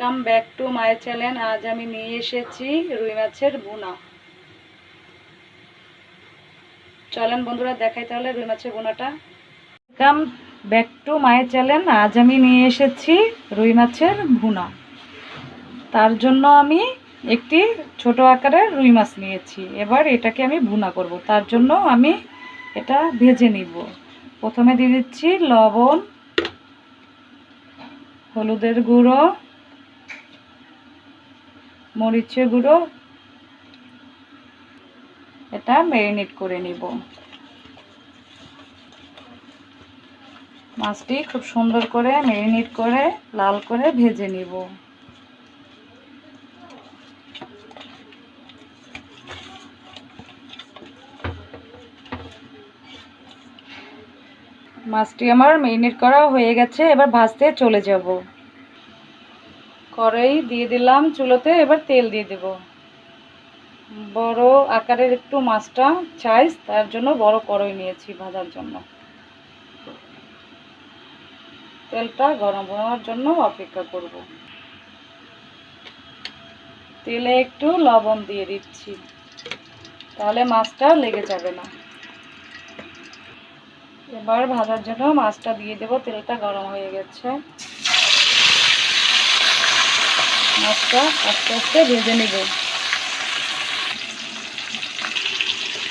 Welcome back to my channel আজ আমি নিয়ে এসেছি রুই মাছের বোনা চলেন বন্ধুরা, দেখাই তাহলে রুই মাছের বোনাটা welcome back to my channel আজ আমি নিয়ে এসেছি রুই মাছের ভুনা। তার জন্য আমি একটি ছোট আকারের রুই মাছ নিয়েছি। এবার এটাকে আমি ভুনা করব। তার জন্য আমি এটা ভেজে নিব। প্রথমে দিয়ে দিচ্ছি লবণ, হলুদের গুঁড়ো মরিচের গুঁড়ো। এটা ম্যারিনেট করে নিব। মাছটি খুব সুন্দর করে ম্যারিনেট করে, লাল করে ভেজে নিব। মাছটি আমার মেরিনেট করা হয়ে গেছে, এবার ভাজতে চলে যাব। কড়াই দিয়ে দিলাম চুলোতে, এবার তেল দিয়ে দেব। বড় আকারের একটু মাছটা চাইজ তার জন্য বড় কড়াই নিয়েছি ভাজার জন্য। তেলটা গরম হওয়ার জন্য অপেক্ষা করব। তেলে একটু লবণ দিয়ে দিচ্ছি, তাহলে মাছটা লেগে যাবে না। এবার ভাজার জন্য মাছটা দিয়ে দেবো, তেলটা গরম হয়ে গেছে। মাছটা আস্তে আস্তে ভেজে নেব।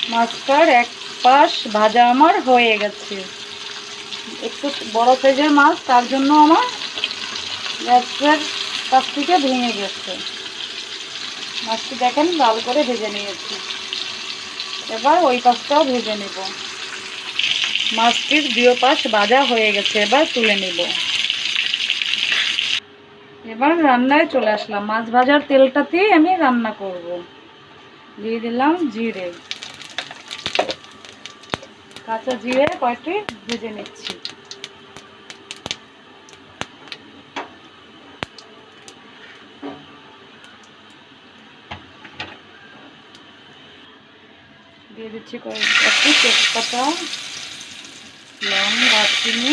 মাছটার এক পাশ ভাজা আমার হয়ে গেছে। একটু বড় সাইজের মাছ, তার জন্য আমার গ্যাসের কাছ থেকে ভেঙে গেছে। মাছটি দেখেন, লাল করে ভেজে নিয়েছি। এবার ওই পাশটাও ভেজে নেব। মাছটির দুই পাশ ভাজা হয়ে গেছে, এবার তুলে নিব। এবার রান্নায় চলে আসলাম। মাছ ভাজার তেলটাতেই আমি রান্না করব। দিয়ে দিলাম জিরে। কাঁচা জিরে কয়েকটি ভেজে নিচ্ছি। দিয়ে দিচ্ছি কয়েকটি তেজপাতা, লং দারচিনি,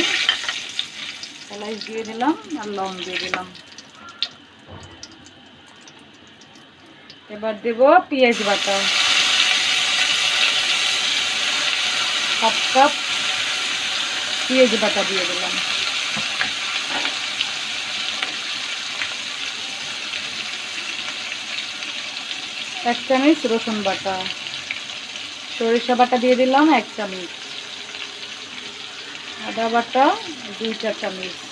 এলাচ দিয়ে দিলাম আর লং দিয়ে দিলাম। এবার দেব পেঁয়াজ বাটা। হাফ কাপ পেঁয়াজ বাটা দিয়ে দিলাম। এক চামচ রসুন বাটা। সরিষা বাটা দিয়ে দিলাম এক চামচ। আদা বাটা দুই চার চামচ।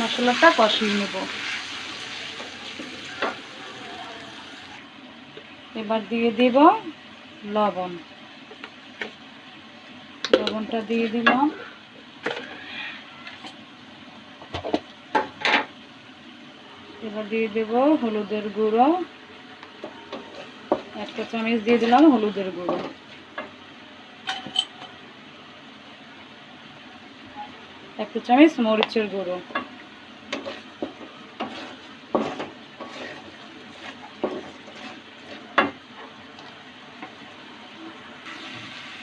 মশলাটা কষিয়ে নেব। এবার দিয়ে দিব লবণ। লবণটা দিয়ে দিলাম। এবার দিয়ে দেব হলুদের গুঁড়ো। একটা চামচ দিয়ে দিলাম হলুদের গুঁড়ো। একটা চামচ মরিচের গুঁড়ো।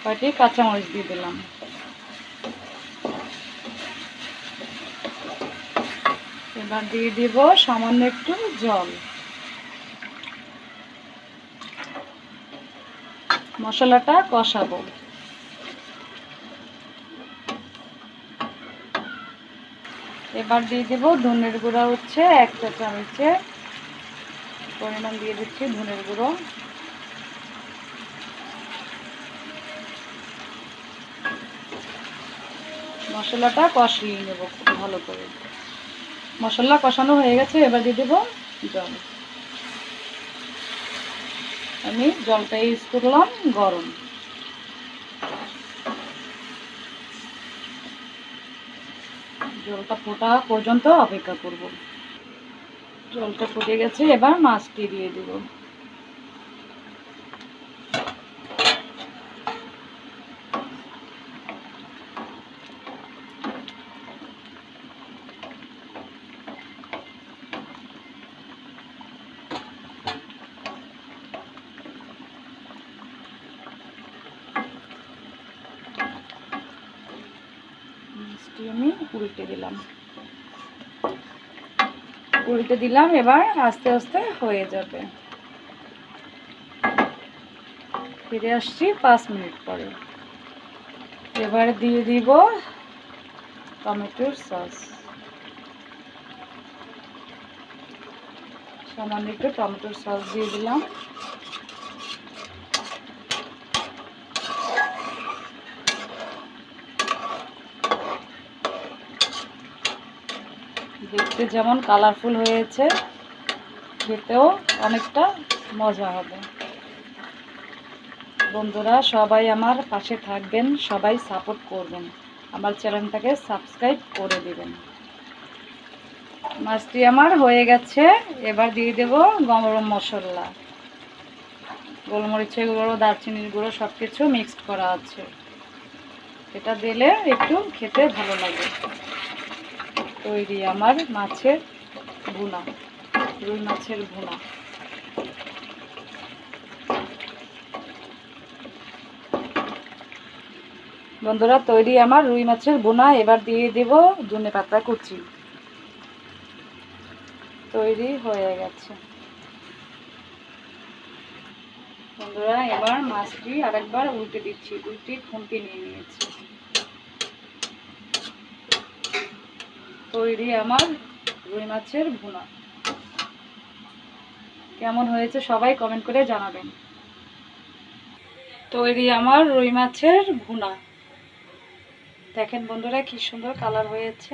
কয়টি কাঁচামরিচ দিয়ে দিলাম। এবার দিয়ে দিব সামান্য একটু জল। মশলাটা কষাবো। এবার দিয়ে দেব ধনের গুঁড়া হচ্ছে এক চা চামচে পরিমাণ দিয়ে দিচ্ছি ধনের গুঁড়ো। মশলাটা কষিয়ে নেব খুব ভালো করে। মশলা কষানো হয়ে গেছে, এবার দিয়ে দেবো জল। আমি জলটা ইউজ করলাম গরম। জলটা ফোটা পর্যন্ত অপেক্ষা করব। জলটা ফুটে গেছে, এবার মাছটি দিয়ে দেব। মাছটি আমি উল্টে দিলাম। উল্টে দিলাম, এবার আস্তে আস্তে হয়ে যাবে। ফিরে আসছি পাঁচ মিনিট পরে। এবার দিয়ে দিব টমেটোর সস। সামান্য একটু টমেটোর সস দিয়ে দিলাম। দেখতে যেমন কালারফুল হয়েছে, খেতেও অনেকটা মজা হবে। বন্ধুরা, সবাই আমার পাশে থাকবেন, সবাই সাপোর্ট করবেন। আমার চ্যানেলটাকে সাবস্ক্রাইব করে দিবেন। মাছটি আমার হয়ে গেছে, এবার দিয়ে দেব গরম মশলা। গোলমরিচের গুঁড়ো, দারচিনির গুঁড়ো সব কিছু মিক্সড করা আছে। এটা দিলে একটু খেতে ভালো লাগে। তৈরি আমার মাছের ভুনা, রুই মাছের ভুনা। বন্ধুরা, তৈরি আমার রুই মাছের বোনা এবার দিয়ে দেব ধনে পাতা কুচি। তৈরি হয়ে গেছে। বন্ধুরা, এবার মাছটি আরেকবার উল্টে দিচ্ছি। দুইটি খুন্তি নিয়ে নিয়েছি। তৈরি আমার রুই মাছের ভুনা। কেমন হয়েছে সবাই কমেন্ট করে জানাবেন। তৈরি আমার রুই মাছের ভুনা। দেখেন বন্ধুরা কি সুন্দর কালার হয়েছে।